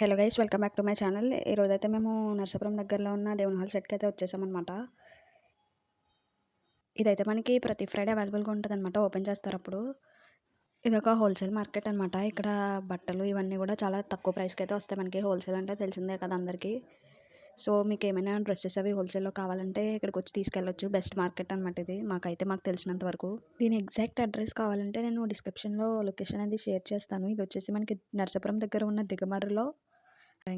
Hello guys welcome back to my channel. ఈరోజు అయితే మేము నర్సాపురం దగ్గరలో ఉన్న దేవుని హాల్ షెడ్కి అయితే వచ్చేసామన్నమాట. ఇదైతే మనకి ప్రతి ఫ్రైడే అవైలబుల్గా ఉంటుంది అనమాట ఓపెన్ చేస్తారు అప్పుడు. ఇది ఒక హోల్సేల్ మార్కెట్ అనమాట ఇక్కడ బట్టలు ఇవన్నీ కూడా చాలా తక్కువ ప్రైస్కి అయితే వస్తాయి మనకి. హోల్సేల్ అంటే తెలిసిందే కదా అందరికీ. సో మీకు ఏమైనా డ్రెస్సెస్ అవి హోల్సేల్లో కావాలంటే ఇక్కడికి వచ్చి తీసుకెళ్ళొచ్చు. బెస్ట్ మార్కెట్ అనమాట ఇది. మాకైతే మాకు తెలిసినంత వరకు. దీని ఎగ్జాక్ట్ అడ్రస్ కావాలంటే నేను డిస్క్రిప్షన్లో లొకేషన్ అనేది షేర్ చేస్తాను. ఇది వచ్చేసి మనకి నర్సాపురం దగ్గర ఉన్న దిగమర్రులో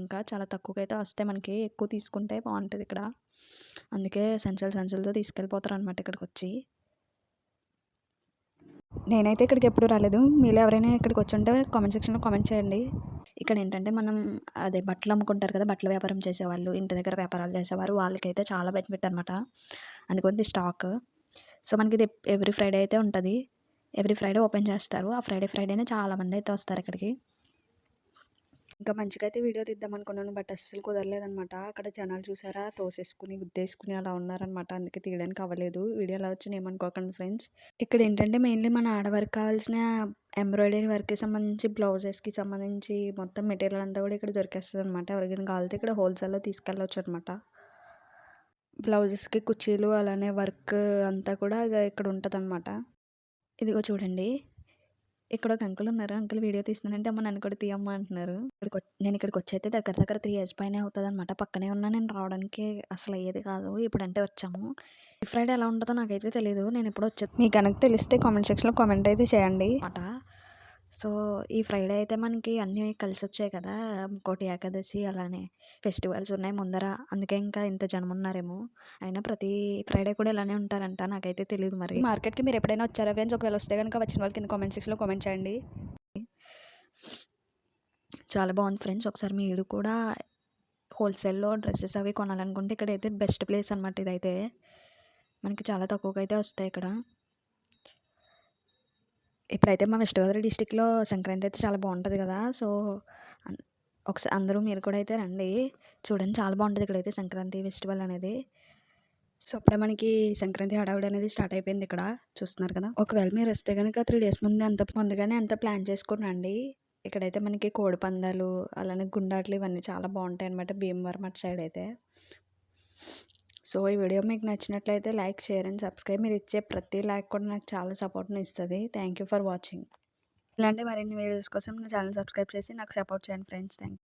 ఇంకా చాలా తక్కువకి అయితే వస్తాయి మనకి ఎక్కువ తీసుకుంటే బాగుంటుంది ఇక్కడ. అందుకే సంచులు సంచులతో తీసుకెళ్ళిపోతారు అనమాట ఇక్కడికి వచ్చి నేనైతే ఇక్కడికి ఎప్పుడు రాలేదు. మీరు ఎవరైనా ఇక్కడికి వచ్చి ఉంటే కామెంట్ సెక్షన్లో కామెంట్ చేయండి. ఇక్కడ ఏంటంటే మనం అదే బట్టలు అమ్ముకుంటారు కదా బట్టల వ్యాపారం చేసేవాళ్ళు ఇంటి దగ్గర వ్యాపారాలు చేసేవారు వాళ్ళకైతే చాలా బెనిఫిట్ అనమాట అందుకని స్టాక్ సో మనకి ఇది ఎవ్రీ ఫ్రైడే అయితే ఉంటుంది. ఎవ్రీ ఫ్రైడే ఓపెన్ చేస్తారు. ఆ ఫ్రైడే ఫ్రైడేనే చాలామంది అయితే వస్తారు ఇక్కడికి. ఇంకా మంచిగా అయితే వీడియో తీద్దాం అనుకున్నాను. బట్ అస్సలు కుదరలేదనమాట. అక్కడ జనాలు చూసారా? తోసేసుకుని గుద్దేసుకుని అలా ఉన్నారనమాట. అందుకే తీయడానికి అవ్వలేదు. వీడియో అలా వచ్చిన ఏమనుకోకండి ఫ్రెండ్స్. ఇక్కడ ఏంటంటే మెయిన్లీ మన ఆడవారికి కావాల్సిన ఎంబ్రాయిడరీ వర్క్కి సంబంధించి బ్లౌజెస్కి సంబంధించి మొత్తం మెటీరియల్ అంతా కూడా ఇక్కడ దొరికేస్తుంది అనమాట ఎవరికైనా కావాలితే ఇక్కడ హోల్సేల్లో తీసుకెళ్ళవచ్చు అనమాట బ్లౌజెస్కి కుర్చీలు అలానే వర్క్ అంతా కూడా ఇక్కడ ఉంటుంది అనమాట ఇదిగో చూడండి. ఇక్కడ ఒక అంకుల్ ఉన్నారు. అంకుల్ వీడియో తీస్తున్నానంటే అమ్మ నన్ను కూడా తీయమ్మ అంటున్నారు. ఇక్కడికి నేను ఇక్కడికి వచ్చి అయితే దగ్గర దగ్గర త్రీ ఇయర్స్ పైన అవుతుంది అనమాట పక్కనే ఉన్నా నేను రావడానికి అసలు అయ్యేది కాదు. ఇప్పుడంటే వచ్చాము. ఈ ఫ్రైడే ఎలా ఉంటుందో నాకైతే తెలియదు నేను ఎప్పుడు వచ్చాను మీకు కనుక తెలిస్తే కామెంట్ సెక్షన్లో కామెంట్ అయితే చేయండి. అన్నమాట సో ఈ ఫ్రైడే అయితే మనకి అన్నీ కలిసి వచ్చాయి కదా! కోటి ఏకాదశి అలానే ఫెస్టివల్స్ ఉన్నాయి ముందర. అందుకే ఇంకా ఇంత జనం ఉన్నారేమో. అయినా ప్రతి ఫ్రైడే కూడా ఇలానే ఉంటారంట. నాకైతే తెలియదు మరి. మార్కెట్కి మీరు ఎప్పుడైనా వచ్చారా ఫ్రెండ్స్? ఒకవేళ వస్తే కనుక వచ్చిన వాళ్ళకి కింద కామెంట్ సెక్షన్లో కామెంట్ చేయండి. చాలా బాగుంది ఫ్రెండ్స్. ఒకసారి మీరు కూడా హోల్సేల్లో డ్రెస్సెస్ అవి కొనాలనుకుంటే ఇక్కడైతే బెస్ట్ ప్లేస్ అనమాట ఇదైతే. మనకి చాలా తక్కువగా అయితే వస్తాయి ఇక్కడ. ఇప్పుడైతే మా వెస్ట్ గోదావరి డిస్టిక్లో సంక్రాంతి అయితే చాలా బాగుంటుంది కదా సో ఒకసారి అందరూ మీరు కూడా అయితే రండి. చూడండి చాలా బాగుంటుంది ఇక్కడైతే సంక్రాంతి ఫెస్టివల్ అనేది. సో అప్పుడే మనకి సంక్రాంతి హడావుడి అనేది స్టార్ట్ అయిపోయింది ఇక్కడ చూస్తున్నారు కదా. ఒకవేళ మీరు వస్తే కనుక త్రీ డేస్ ముందు అంత ముందుగానే అంత ప్లాన్ చేసుకుని రండి. ఇక్కడైతే మనకి కోడి పందాలు అలానే గుండాట్లు ఇవన్నీ చాలా బాగుంటాయి అనమాట భీమవరం అటు సైడ్ అయితే. సో ఈ వీడియో మీకు నచ్చినట్లయితే లైక్ షేర్ అండ్ సబ్స్క్రైబ్. మీరు ఇచ్చే ప్రతి లైక్ కూడా నాకు చాలా సపోర్ట్ని ఇస్తుంది. Thank you for watching. ఇలాంటి మరిన్ని వీడియోస్ కోసం నా ఛానల్ సబ్స్క్రైబ్ చేసి నాకు సపోర్ట్ చేయండి ఫ్రెండ్స్. థ్యాంక్